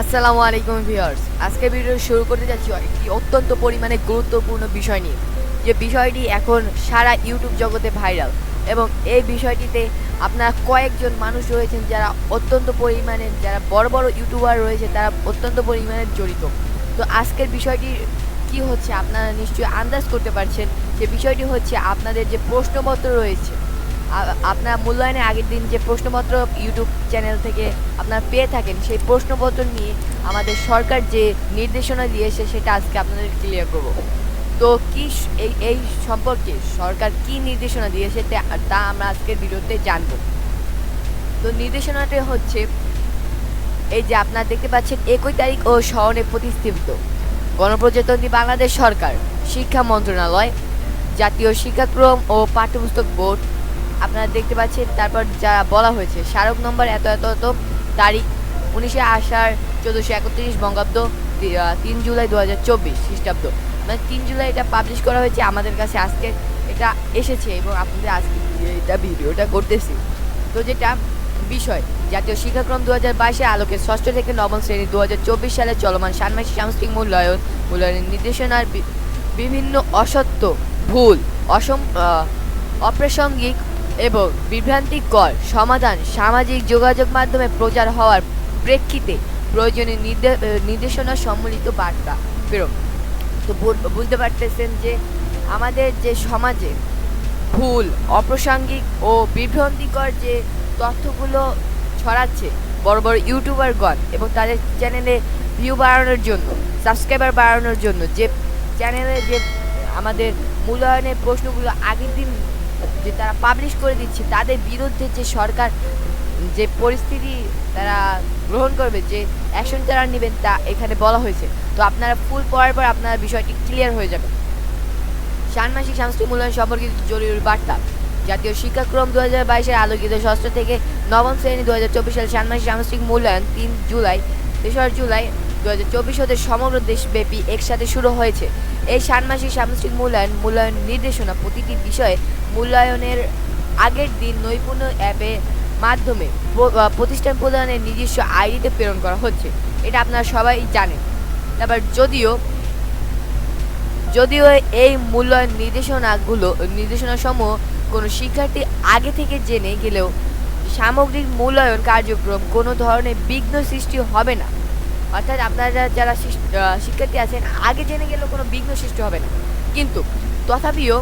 আসসালামু আলাইকুম ভিউয়ার্স। আজকে ভিডিও শুরু করতে যাচ্ছি একটি অত্যন্ত পরিমাণে গুরুত্বপূর্ণ বিষয় নিয়ে। যে বিষয়টি এখন সারা ইউটিউব জগতে ভাইরাল এবং এই বিষয়টিতে আপনার কয়েকজন মানুষ রয়েছেন যারা অত্যন্ত পরিমাণে, যারা বড় বড় ইউটিউবার রয়েছে, তারা অত্যন্ত পরিমাণে জড়িত। তো আজকের বিষয়টি কি হচ্ছে আপনারা নিশ্চয়ই আন্দাজ করতে পারছেন। যে বিষয়টি হচ্ছে আপনাদের যে প্রশ্নপত্র রয়েছে আপনার মূল্যায়নের আগের দিন যে প্রশ্নপত্র ইউটিউব চ্যানেল থেকে আপনারা পেয়ে থাকেন, সেই প্রশ্নপত্র নিয়ে আমাদের সরকার যে নির্দেশনা দিয়েছে, সেটা আজকে আপনাদের ক্লিয়ার করব। তো কি এই এই সম্পর্কে সরকার কি নির্দেশনা দিয়েছে, তা তা আমরা আজকের ভিডিওতে জানব। তো নির্দেশনাটা হচ্ছে, এই যে আপনারা দেখতে পাচ্ছেন, একই তারিখ ও স্মরণে প্রতিষ্ঠিত গণপ্রজাতন্ত্রী বাংলাদেশ সরকার শিক্ষা মন্ত্রণালয় জাতীয় শিক্ষাক্রম ও পাঠ্যপুস্তক বোর্ড আপনারা দেখতে পাচ্ছেন, তারপর যা বলা হয়েছে, স্মারক নম্বর এত এত এত তারিখ, উনিশে আষাঢ় চোদ্দোশো একত্রিশ, বঙ্গাব্দ তিন জুলাই দু হাজার চব্বিশ খ্রিস্টাব্দ। মানে তিন জুলাই এটা পাবলিশ করা হয়েছে, আমাদের কাছে আজকে এটা এসেছে এবং আপনাদের আজকে এটা ভিডিওটা করতেছি। তো যেটা বিষয়, জাতীয় শিক্ষাক্রম দু হাজার বাইশে আলোকে ষষ্ঠ থেকে নবম শ্রেণি দু হাজার চব্বিশ সালে চলমান ষান্মাসিক সাংস্কৃতিক মূল্যায়ন, মূল্যায়নের নির্দেশনার বিভিন্ন অসত্য, ভুল, অসম অপ্রাসঙ্গিক এবং বিভ্রান্তিকর সমাধান সামাজিক যোগাযোগ মাধ্যমে প্রচার হওয়ার প্রেক্ষিতে প্রয়োজনীয় নির্দে- নির্দেশনা সম্মিলিত বার্তা। প্রেরণ তো বুঝতে পারতেছেন যে আমাদের যে সমাজে ভুল, অপ্রাসঙ্গিক ও বিভ্রান্তিকর যে তথ্যগুলো ছড়াচ্ছে বড় বড় ইউটিউবারগণ এবং তাদের চ্যানেলে ভিউ বাড়ানোর জন্য, সাবস্ক্রাইবার বাড়ানোর জন্য, যে চ্যানেলে যে আমাদের মূল্যায়নের প্রশ্নগুলো আগের দিন যে তারা পাবলিশ করে দিচ্ছে, তাদের বিরুদ্ধে যে সরকার যে পরিস্থিতি তারা গ্রহণ করবে, যে অ্যাকশন তারা নেবেন তা এখানে বলা হয়েছে। তো আপনারা ফুল পড়ার পর আপনার বিষয়টি ক্লিয়ার হয়ে যাবে। ষান্মাসিক সাংস্কৃতিক মূল্যায়ন সম্পর্কিত জরুরি বার্তা। জাতীয় শিক্ষাক্রম দু হাজার বাইশের আলোকিত ষষ্ঠ থেকে নবম শ্রেণি দু হাজার চব্বিশ সালে ষান্মাসিক সাংস্কৃতিক মূল্যায়ন তিন জুলাই, তেসরা জুলাই দু হাজার চব্বিশ হতে সমগ্র দেশব্যাপী একসাথে শুরু হয়েছে। এই ষান্মাসিক সাংস্কৃতিক মূল্যায়ন মূল্যায়ন নির্দেশনা প্রতিটি বিষয়ে মূল্যায়নের আগের দিন নৈপুণ্য অ্যাপে মাধ্যমে প্রতিষ্ঠান প্রদানের নিজস্ব আইডিতে প্রেরণ করা হচ্ছে। এটা আপনারা সবাই জানেন। তারপর যদিও যদিও এই মূল্যায়ন নির্দেশনাগুলো, নির্দেশনাসমূহ কোনো শিক্ষার্থী আগে থেকে জেনে গেলেও সামগ্রিক মূল্যায়ন কার্যক্রম কোনো ধরনের বিঘ্ন সৃষ্টি হবে না। অর্থাৎ আপনারা যারা শিক্ষার্থী আছেন, আগে জেনে গেলেও কোনো বিঘ্ন সৃষ্টি হবে না। কিন্তু তথাপিও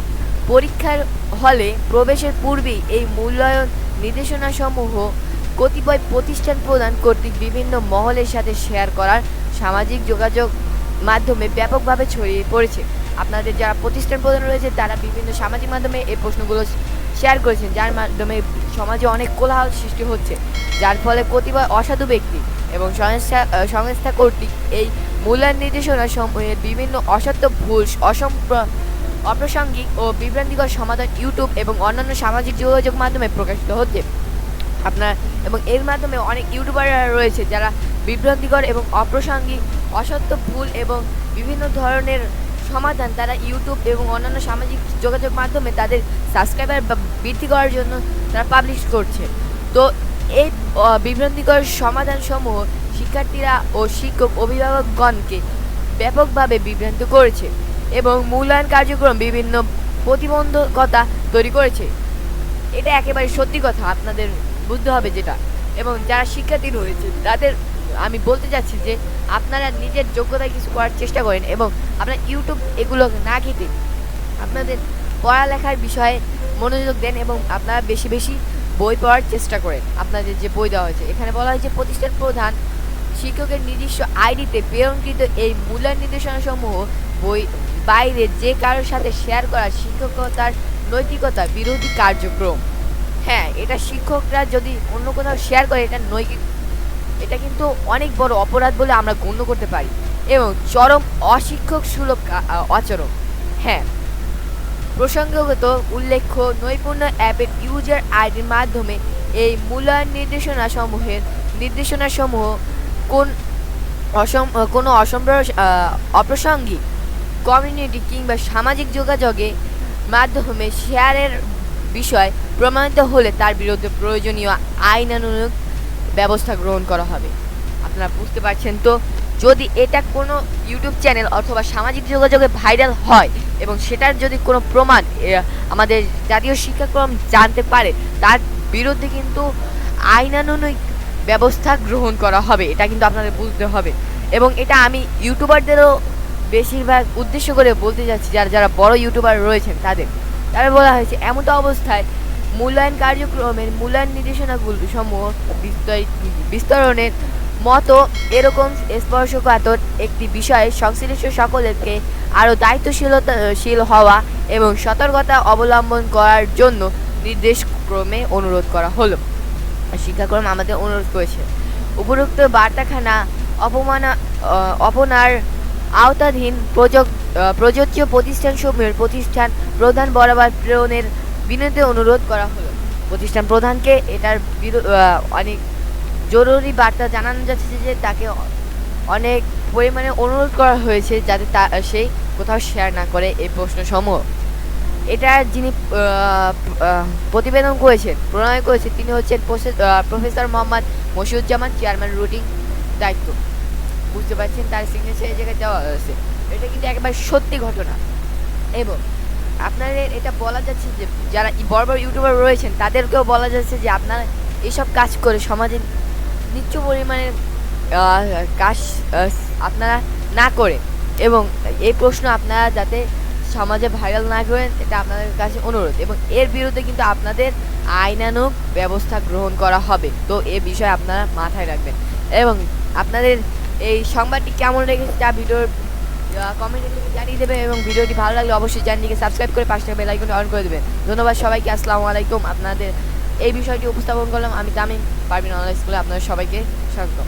পরীক্ষার হলে প্রবেশের পূর্বেই এই মূল্যায়ন নির্দেশনাসমূহ কতিপয় প্রতিষ্ঠান প্রদান কর্তৃক বিভিন্ন মহলের সাথে শেয়ার করার সামাজিক যোগাযোগ মাধ্যমে ব্যাপকভাবে ছড়িয়ে পড়েছে। আপনাদের যারা প্রতিষ্ঠান প্রধান রয়েছে, তারা বিভিন্ন সামাজিক মাধ্যমে এই প্রশ্নগুলো শেয়ার করেছেন, যার মাধ্যমে সমাজে অনেক কোলাহল সৃষ্টি হচ্ছে, যার ফলে কতিপয় অসাধু ব্যক্তি এবং সংস্থা সংস্থা কর্তৃক এই মূল্যায়ন নির্দেশনা সমূহের বিভিন্ন অসত্য, ভুল অসম অপ্রাসঙ্গিক ও বিভ্রান্তিকর সমাধান ইউটিউব এবং অন্যান্য সামাজিক যোগাযোগ মাধ্যমে প্রকাশিত হচ্ছে। আপনার, এবং এর মাধ্যমে অনেক ইউটিউবাররা রয়েছে যারা বিভ্রান্তিকর এবং অপ্রাসঙ্গিক, অসত্য, ভুল এবং বিভিন্ন ধরনের সমাধান তারা ইউটিউব এবং অন্যান্য সামাজিক যোগাযোগ মাধ্যমে তাদের সাবস্ক্রাইবার বৃদ্ধি করার জন্য তারা পাবলিশ করছে। তো এই বিভ্রান্তিকর সমাধানসমূহ শিক্ষার্থীরা ও শিক্ষক অভিভাবকগণকে ব্যাপকভাবে বিভ্রান্ত করেছে এবং মূল্যায়ন কার্যক্রম বিভিন্ন প্রতিবন্ধকতা তৈরি করেছে। এটা একেবারে সত্যি কথা, আপনাদের বুঝতে হবে যেটা। এবং যারা শিক্ষার্থী রয়েছে, তাদের আমি বলতে চাচ্ছি যে আপনারা নিজের যোগ্যতায় কিছু করার চেষ্টা করেন এবং আপনার ইউটিউব এগুলো না ঘেটে আপনাদের পড়ালেখার বিষয়ে মনোযোগ দেন এবং আপনারা বেশি বেশি বই পড়ার চেষ্টা করেন। আপনাদের যে বই দেওয়া হয়েছে, এখানে বলা হয়েছে প্রতিষ্ঠান প্রধান শিক্ষকের নিজস্ব আইডিতে প্রেরণকৃত এই মূল্যায়ন নির্দেশনাসমূহ বই বাইরে যে কারোর সাথে শেয়ার করা শিক্ষকতার নৈতিকতা বিরোধী কার্যক্রম। হ্যাঁ এটা শিক্ষকরা যদি অন্য কোথাও শেয়ার করে, এটা নৈতিক, এটা কিন্তু অনেক বড় অপরাধ বলে আমরা গণ্য করতে পারি। এবং চরম অশিক্ষক সুলভ আচরণ। হ্যাঁ প্রসঙ্গগত উল্লেখ্য, নৈপুণ্য অ্যাপের ইউজার আইডির মাধ্যমে এই মূল্যায়ন নির্দেশনা সমূহের নির্দেশনা সমূহ কোন অসম, কোনো অসম্প্র অপ্রাসঙ্গিক কমিউনিটি কিংবা সামাজিক যোগাযোগে মাধ্যমে শেয়ারের বিষয় প্রমাণিত হলে তার বিরুদ্ধে প্রয়োজনীয় আইনানুগ ব্যবস্থা গ্রহণ করা হবে। আপনারা বুঝতে পারছেন তো? যদি এটা কোনো ইউটিউব চ্যানেল অথবা সামাজিক যোগাযোগে ভাইরাল হয় এবং সেটার যদি কোনো প্রমাণ আমাদের জাতীয় শিক্ষাক্রম জানতে পারে, তার বিরুদ্ধে কিন্তু আইনানুগ ব্যবস্থা গ্রহণ করা হবে, এটা কিন্তু আপনাদের বুঝতে হবে। এবং এটা আমি ইউটিউবারদেরও বেশিরভাগ উদ্দেশ্য করে বলতে যাচ্ছি যারা যারা বড় ইউটিউবার রয়েছেন তাদের। তারা বলা হয়েছে, এমনটা অবস্থায় মূল্যায়ন কার্যক্রমের মূল্যায়ন নির্দেশনাগুলো সমূহ বিস্তারি- বিস্তরণের মতো এরকম স্পর্শকাতর একটি বিষয়ে সংশ্লিষ্ট সকলকে আরও দায়িত্বশীলতাশীল হওয়া এবং সতর্কতা অবলম্বন করার জন্য নির্দেশক্রমে অনুরোধ করা হলো। শিক্ষাক্রম আমাদের অনুরোধ করেছে। উপরোক্ত বার্তাখানা অপমানা অপনার আওতাধীন প্রযোজ্য প্রতিষ্ঠানসমূহের প্রতিষ্ঠান প্রধান বরাবর প্রেরণের বিনতি অনুরোধ করা হলো। প্রতিষ্ঠান প্রধানকে এটার অনেক জরুরি বার্তা জানানো যাচ্ছে যে তাকে অনেক পরিমাণে অনুরোধ করা হয়েছে যাতে তা সেই কোথাও শেয়ার না করে এই প্রশ্নসমূহ। এটা যিনি প্রতিবেদন করেছেন, প্রণয় করেছেন, তিনি হচ্ছেন প্রফেসর মোহাম্মদ মশিউজ্জামান, চেয়ারম্যান রুটিং দায়িত্ব। বুঝতে পারছেন? তার সিগনেচার এই জায়গায় দেওয়া হয়েছে, এটা কিন্তু একেবারে সত্যি ঘটনা। এবং আপনাদের এটা বলা যাচ্ছে যে, যারা বড় বড় ইউটিউবার রয়েছেন, তাদেরকেও বলা যাচ্ছে যে, আপনারা এইসব কাজ করে সমাজে নিচ্চ পরিমাণের আহ, কাজ আপনারা না করে এবং এই প্রশ্ন আপনারা যাতে সমাজে ভাইরাল না করেন এটা আপনাদের কাছে অনুরোধ। এবং এর বিরুদ্ধে কিন্তু আপনাদের আইনানুগ ব্যবস্থা গ্রহণ করা হবে। তো এ বিষয়ে আপনারা মাথায় রাখবেন। এবং আপনাদের এই সংবাদটি কেমন লেগেছে তা ভিডিওর কমেন্টে জানিয়ে দেবেন এবং ভিডিওটি ভালো লাগলে অবশ্যই চ্যানেলটিকে সাবস্ক্রাইব করে পাশে বেল আইকনটি অন করে দেবেন। ধন্যবাদ সবাইকে আসসালামু আলাইকুম। আপনাদের এই বিষয়টি উপস্থাপন করলাম। আমি তামিম পারবিন অনলাইন স্কুলে আপনাদের সবাইকে স্বাগত